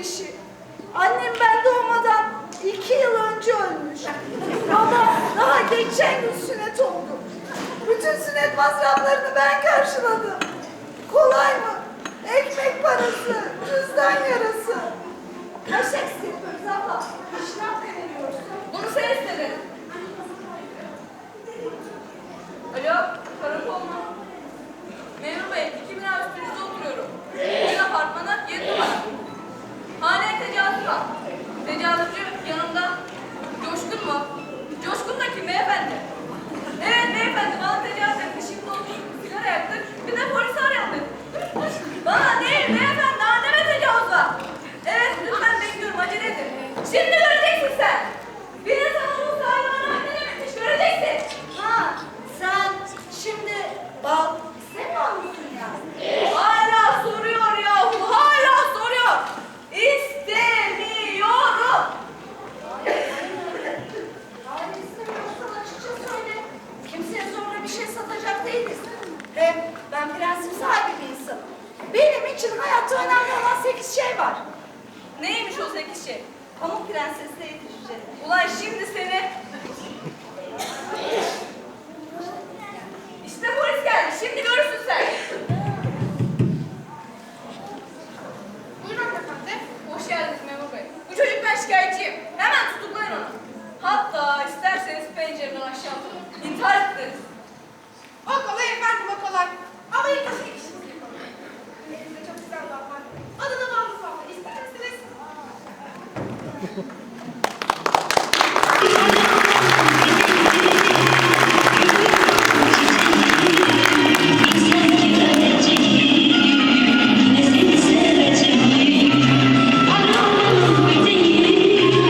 işi. Annem ben doğmadan iki yıl önce ölmüş. Ama daha geçen gün sünnet oldu. Bütün sünnet masraflarını ben karşıladım. Kolay mı? Ekmek parası, Tecavüzcü yanımda. Coşkun mu? Coşkun da kim beyefendi? Evet beyefendi, bana tecavüz etti. Şimdi oturup sigara yaktık. Bir de polisi arayalım dedi. Bana değil beyefendi, anneme tecavüz var. Evet, lütfen bekliyorum, acele edin. Şimdi ben prensim sahibi bir insanım. Benim için hayatta önemli olan sekiz şey var. Neymiş o sekiz şey? Pamuk prensesle yetişeceğiz. Ulan şimdi seni... işte polis geldi. Şimdi görürsün sen. Buyurun efendim. Hoş geldiniz memur bey. Bu çocuktan şikayetçiyim. Hemen tutuklayın onu. Hatta isterseniz pencereden aşağı atın. İntihar ederiz. thank